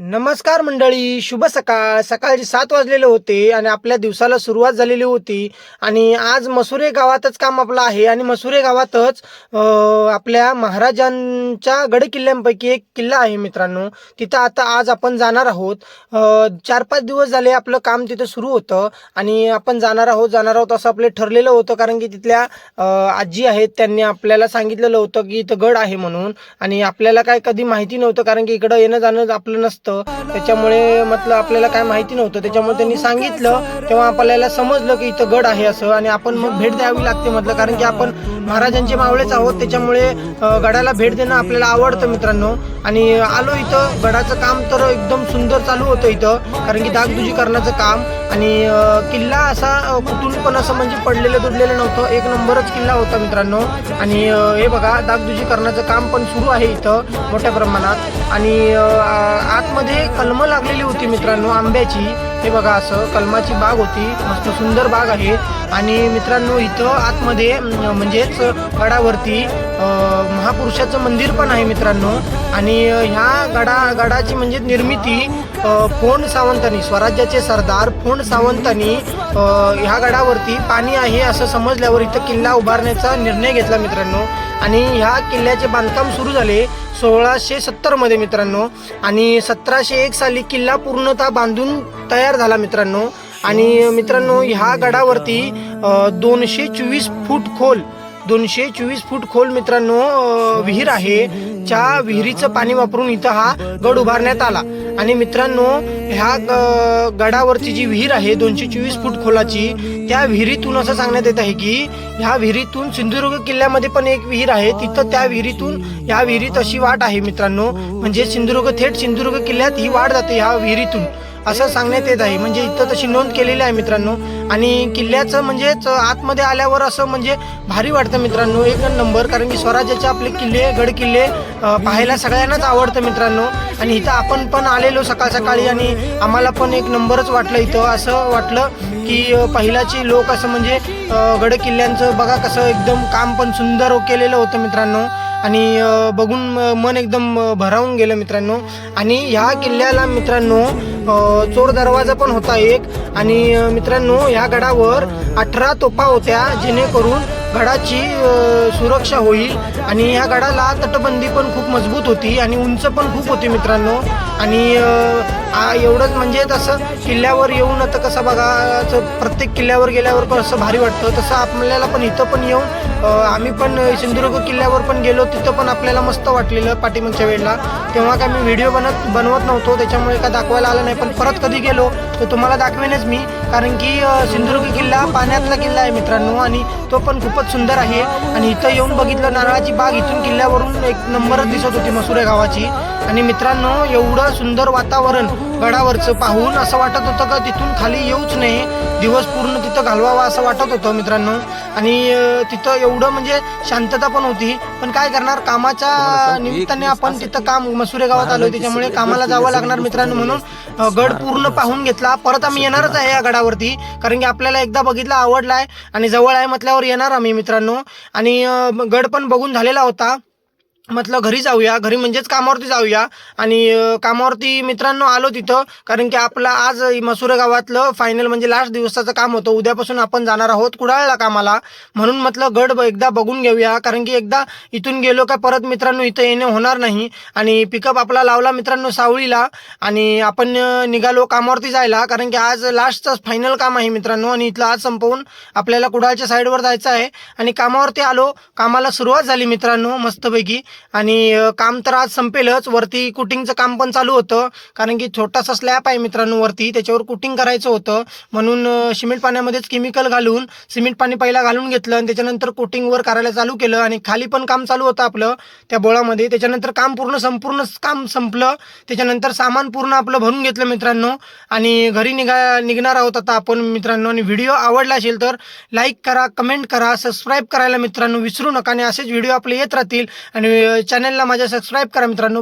नमस्कार मंडळी शुभ सकाळ. सकाळचे सात वाजलेले होते आणि आपल्या दिवसाला सुरुवात झालेली होती. आणि आज मसुरे गावातच काम आपलं आहे आणि मसुरे गावातच आपल्या महाराजांच्या गडकिल्ल्यांपैकी एक किल्ला आहे मित्रांनो. तिथं आता आज आपण जाणार आहोत. चार पाच दिवस झाले आपलं काम तिथं सुरू होतं आणि आपण जाणार आहोत जाणार आहोत असं आपलं ठरलेलं होतं कारण की तिथल्या आजी आहेत त्यांनी आपल्याला सांगितलेलं होतं की इथं गड आहे म्हणून. आणि आपल्याला काय कधी माहिती नव्हतं कारण की इकडं येणं जाणं आपलं नसतं. त्याच्यामुळे मतलब आपल्याला काय माहिती नव्हतं. त्याच्यामुळे त्यांनी सांगितलं. तेव्हा आपल्याला समजलं की इथं गड आहे असं आणि आपण मग भेट द्यावी लागते म्हटलं कारण की आपण महाराजांचे मावळेच आहोत. त्याच्यामुळे गडाला भेट देणं आपल्याला आवडतं मित्रांनो. आणि आलो इथं. गडाचं काम तर एकदम सुंदर चालू होतं इथं. कारण की दागदुजी करण्याचं काम. आणि किल्ला असा कुठून पण असं म्हणजे पडलेलं दुडलेलं नव्हतं. एक नंबरच किल्ला होता मित्रांनो. आणि हे बघा दागदुजी करण्याचं काम पण सुरू आहे इथं मोठ्या प्रमाणात. आणि आज आतमध्ये कलमं लागलेली होती मित्रांनो आंब्याची. हे बघा असं कलमाची बाग होती. मस्त सुंदर बाग आहे. आणि मित्रांनो इथं आतमध्ये म्हणजेच गडावरती महापुरुषाचं मंदिर पण आहे मित्रांनो. आणि ह्या गडा गडाची म्हणजे निर्मिती फोंड सावंतांनी स्वराज्याचे सरदार फोंड सावंतांनी ह्या गडावरती पाणी आहे असं समजल्यावर इथं किल्ला उभारण्याचा निर्णय घेतला मित्रांनो. आणि ह्या किल्ल्याचे बांधकाम सुरू झाले सोळाशे सत्तरमध्ये मित्रांनो. आणि सतराशे एक साली किल्ला पूर्णतः बांधून तयार झाला मित्रांनो. आणि मित्रांनो ह्या गडावरती दोनशे चोवीस फूट खोल दोनशे चोवीस फूट खोल मित्रांनो विहीर आहे. त्या विहिरीचं पाणी वापरून इथं हा गड उभारण्यात आला. आणि मित्रांनो ह्या ग- गडावरची जी विहीर आहे दोनशे चोवीस फूट खोलाची त्या विहिरीतून असं सांगण्यात येत आहे की ह्या विहिरीतून सिंधुदुर्ग किल्ल्यामध्ये पण एक विहीर आहे. तिथं त्या विहिरीतून ह्या विहिरीत अशी वाट आहे मित्रांनो. म्हणजे सिंधुदुर्ग थेट सिंधुदुर्ग किल्ल्यात ही वाट जाते ह्या विहिरीतून. असं सांगण्यात येत आहे. म्हणजे इथं तशी नोंद केलेली आहे मित्रांनो. आणि किल्ल्याचं म्हणजेच आतमध्ये आल्यावर असं म्हणजे भारी वाटतं मित्रांनो. एक नंबर कारण की स्वराज्याचे आपले किल्ले गड किल्ले पाहायला सगळ्यांनाच आवडतं मित्रांनो. आणि इथं आपण पण आलेलो सकाळ सकाळी आणि आम्हाला पण एक नंबरच वाटलं इथं. असं वाटलं की पहिलाचे लोक असं म्हणजे गड किल्ल्यांचं बघा कसं एकदम काम पण सुंदर केलेलं होतं मित्रांनो. आणि बघून मन एकदम भरावून गेलं मित्रांनो. आणि ह्या किल्ल्याला मित्रांनो चोर दरवाजा पण होता एक. आणि मित्रांनो या गडावर अठरा तोफा होत्या जेणेकरून गडाची सुरक्षा होईल. आणि या गडाला तटबंदी पण खूप मजबूत होती आणि उंच पण खूप होती मित्रांनो. आणि एवढंच म्हणजे तसं किल्ल्यावर येऊन आता कसं बघा प्रत्येक किल्ल्यावर गेल्यावर पण असं भारी वाटतं. तसं आपल्याला पण इथं पण येऊन आम्ही पण सिंधुदुर्ग किल्ल्यावर पण गेलो तिथं पण आपल्याला मस्त वाटलेलं पाठीमागच्या वेळेला. तेव्हा काय मी व्हिडिओ बनत बनवत नव्हतो त्याच्यामुळे काय दाखवायला आलं नाही पण परत कधी गेलो तर तुम्हाला दाखवेनच मी. कारण की सिंधुदुर्ग किल्ला पाण्यातला किल्ला आहे मित्रांनो आणि तो पण खूपच सुंदर आहे. आणि इथं येऊन बघितलं नारळाची बाग इथून किल्ल्यावरून एक नंबरच दिसत होती मसुरे गावाची. आणि मित्रांनो एवढं सुंदर वातावरण गडावरचं पाहून असं वाटत होतं का तिथून खाली येऊच नाही दिवस पूर्ण तिथं घालवावा असं वाटत होतं मित्रांनो. आणि तिथं एवढं म्हणजे शांतता पण होती. पण काय करणार कामाच्या निमित्ताने आपण तिथं काम मसुरे गावात आलो त्याच्यामुळे कामाला जावं लागणार मित्रांनो म्हणून गड पूर्ण पाहून घेतला. परत आम्ही येणारच आहे या गडावरती कारण की आपल्याला एकदा बघितला आवडलाय. आणि जवळ आहे म्हटल्यावर येणार आम्ही मित्रांनो. आणि गड पण बघून झालेला होता. म्हटलं घरी जाऊया. घरी म्हणजेच कामावरती जाऊया. आणि कामावरती मित्रांनो आलो तिथं. कारण की आपलं आज मसुरे गावातलं फायनल म्हणजे लास्ट दिवसाचं काम होतं. उद्यापासून आपण जाणार आहोत कुडाळला कामाला. म्हणून म्हटलं गड ब- एकदा बघून घेऊया. कारण की एकदा इथून गेलो का परत मित्रांनो इथं येणे होणार नाही. आणि पिकअप आपला लावला मित्रांनो सावळीला. आणि आपण निघालो कामावरती जायला. कारण की आज लास्टचं फायनल काम आहे मित्रांनो. आणि इथलं आज संपवून आपल्याला कुडाळच्या साईडवर जायचं आहे. आणि कामावरती आलो. कामाला सुरुवात झाली मित्रांनो मस्तपैकी. आणि काम तर आज संपेलच. वरती कुटिंगचं काम पण चालू होतं. कारण की छोटासा स्लॅब आहे मित्रांनो वरती. त्याच्यावर कुटिंग करायचं होतं. म्हणून सिमेंट पाण्यामध्येच केमिकल घालून सिमेंट पाणी पहिला घालून घेतलं आणि त्याच्यानंतर कोटिंगवर करायला चालू केलं आणि खाली पण काम चालू होतं आपलं त्या बोळामध्ये. त्याच्यानंतर काम पूर्ण संपूर्ण काम संपलं. त्याच्यानंतर सामान पूर्ण आपलं भरून घेतलं मित्रांनो. आणि घरी निघा निघणार आहोत आता आपण मित्रांनो. आणि व्हिडिओ आवडला असेल तर लाईक करा कमेंट करा सबस्क्राईब करायला मित्रांनो विसरू नका. आणि असेच व्हिडिओ आपले येत राहतील. आणि चॅनलला माझ्या सबस्क्राईब करा मित्रांनो.